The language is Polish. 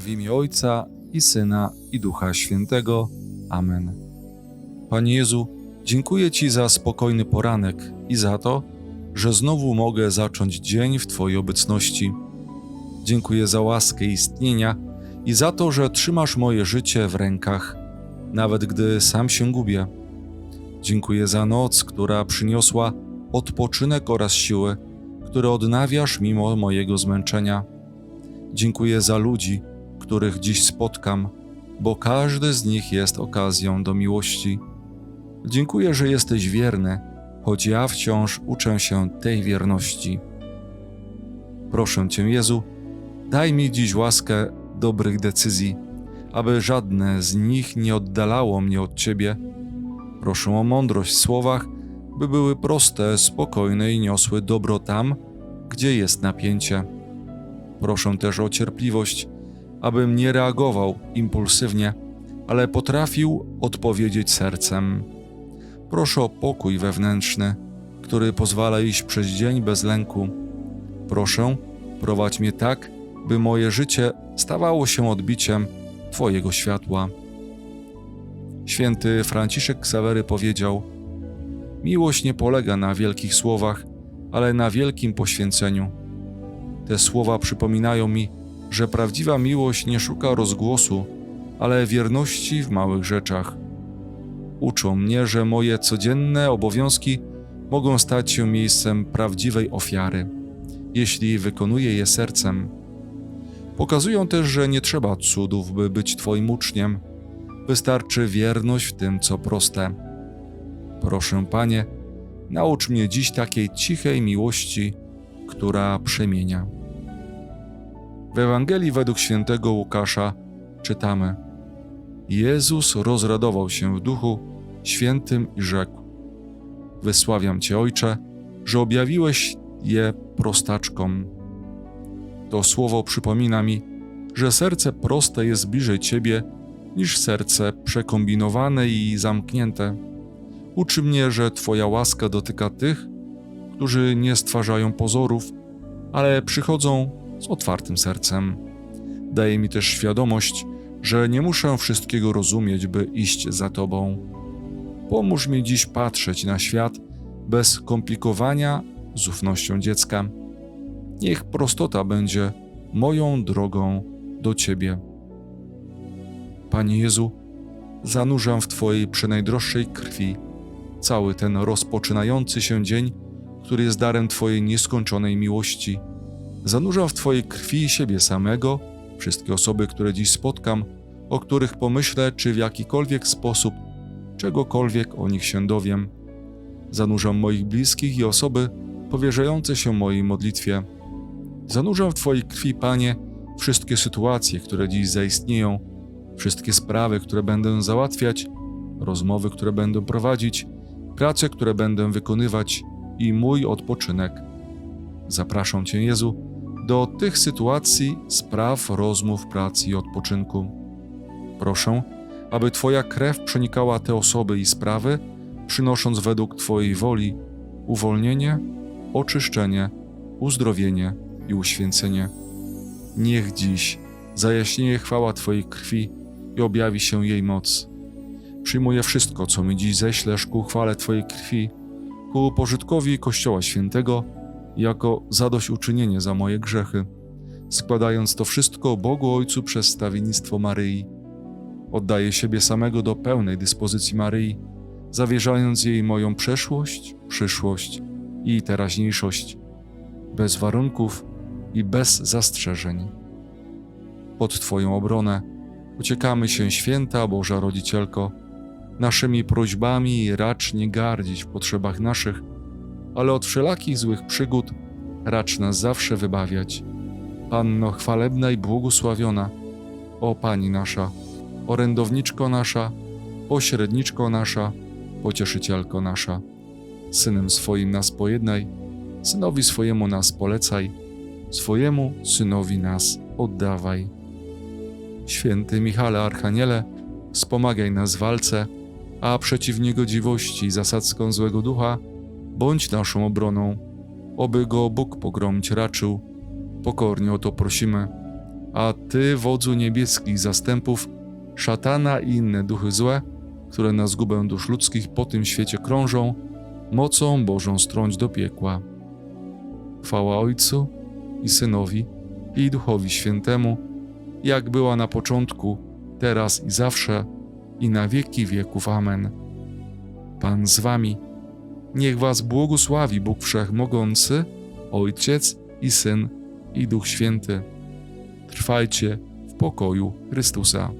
W imię Ojca i Syna i Ducha Świętego. Amen. Panie Jezu, dziękuję Ci za spokojny poranek i za to, że znowu mogę zacząć dzień w Twojej obecności. Dziękuję za łaskę istnienia i za to, że trzymasz moje życie w rękach, nawet gdy sam się gubię. Dziękuję za noc, która przyniosła odpoczynek oraz siłę, które odnawiasz mimo mojego zmęczenia. Dziękuję za ludzi, których dziś spotkam, bo każdy z nich jest okazją do miłości. Dziękuję, że jesteś wierny, choć ja wciąż uczę się tej wierności. Proszę Cię, Jezu, daj mi dziś łaskę dobrych decyzji, aby żadne z nich nie oddalało mnie od Ciebie. Proszę o mądrość w słowach, by były proste, spokojne i niosły dobro tam, gdzie jest napięcie. Proszę też o cierpliwość, abym nie reagował impulsywnie, ale potrafił odpowiedzieć sercem. Proszę o pokój wewnętrzny, który pozwala iść przez dzień bez lęku. Proszę, prowadź mnie tak, by moje życie stawało się odbiciem Twojego światła. Święty Franciszek Ksawery powiedział: Miłość nie polega na wielkich słowach, ale na wielkim poświęceniu. Te słowa przypominają mi, że prawdziwa miłość nie szuka rozgłosu, ale wierności w małych rzeczach. Uczą mnie, że moje codzienne obowiązki mogą stać się miejscem prawdziwej ofiary, jeśli wykonuję je sercem. Pokazują też, że nie trzeba cudów, by być Twoim uczniem. Wystarczy wierność w tym, co proste. Proszę, Panie, naucz mnie dziś takiej cichej miłości, która przemienia. W Ewangelii według świętego Łukasza czytamy: Jezus rozradował się w duchu świętym i rzekł: Wysławiam Cię, Ojcze, że objawiłeś je prostaczkom. To słowo przypomina mi, że serce proste jest bliżej Ciebie niż serce przekombinowane i zamknięte. Uczy mnie, że Twoja łaska dotyka tych, którzy nie stwarzają pozorów, ale przychodzą z otwartym sercem. Daje mi też świadomość, że nie muszę wszystkiego rozumieć, by iść za Tobą. Pomóż mi dziś patrzeć na świat bez komplikowania, z ufnością dziecka. Niech prostota będzie moją drogą do Ciebie. Panie Jezu, zanurzam w Twojej przenajdroższej krwi cały ten rozpoczynający się dzień, który jest darem Twojej nieskończonej miłości. Zanurzam w Twojej krwi siebie samego, wszystkie osoby, które dziś spotkam, o których pomyślę, czy w jakikolwiek sposób czegokolwiek o nich się dowiem. Zanurzam moich bliskich i osoby powierzające się mojej modlitwie. Zanurzam w Twojej krwi, Panie, wszystkie sytuacje, które dziś zaistnieją, wszystkie sprawy, które będę załatwiać, rozmowy, które będę prowadzić, prace, które będę wykonywać i mój odpoczynek. Zapraszam Cię, Jezu, do tych sytuacji, spraw, rozmów, pracy i odpoczynku. Proszę, aby Twoja krew przenikała te osoby i sprawy, przynosząc według Twojej woli uwolnienie, oczyszczenie, uzdrowienie i uświęcenie. Niech dziś zajaśnieje chwała Twojej krwi i objawi się jej moc. Przyjmuję wszystko, co mi dziś ześlesz ku chwale Twojej krwi, ku pożytkowi Kościoła Świętego, jako zadośćuczynienie za moje grzechy, składając to wszystko Bogu Ojcu przez stawiennictwo Maryi. Oddaję siebie samego do pełnej dyspozycji Maryi, zawierzając jej moją przeszłość, przyszłość i teraźniejszość, bez warunków i bez zastrzeżeń. Pod Twoją obronę uciekamy się, święta Boża Rodzicielko, naszymi prośbami racz nie gardzić w potrzebach naszych, ale od wszelakich złych przygód racz nas zawsze wybawiać. Panno chwalebna i błogosławiona, o Pani nasza, orędowniczko nasza, pośredniczko nasza, pocieszycielko nasza. Synem swoim nas pojednaj, synowi swojemu nas polecaj, swojemu synowi nas oddawaj. Święty Michale Archaniele, wspomagaj nas w walce, a przeciw niegodziwości i zasadzką złego ducha bądź naszą obroną, oby go Bóg pogromić raczył. Pokornie o to prosimy A ty, wodzu niebieskich zastępów, szatana i inne duchy złe, które na zgubę dusz ludzkich po tym świecie krążą, mocą Bożą strąć do piekła. Chwała Ojcu i Synowi i Duchowi Świętemu, jak była na początku, teraz i zawsze, i na wieki wieków. Amen. Pan z wami. Niech was błogosławi Bóg Wszechmogący, Ojciec i Syn i Duch Święty. Trwajcie w pokoju Chrystusa.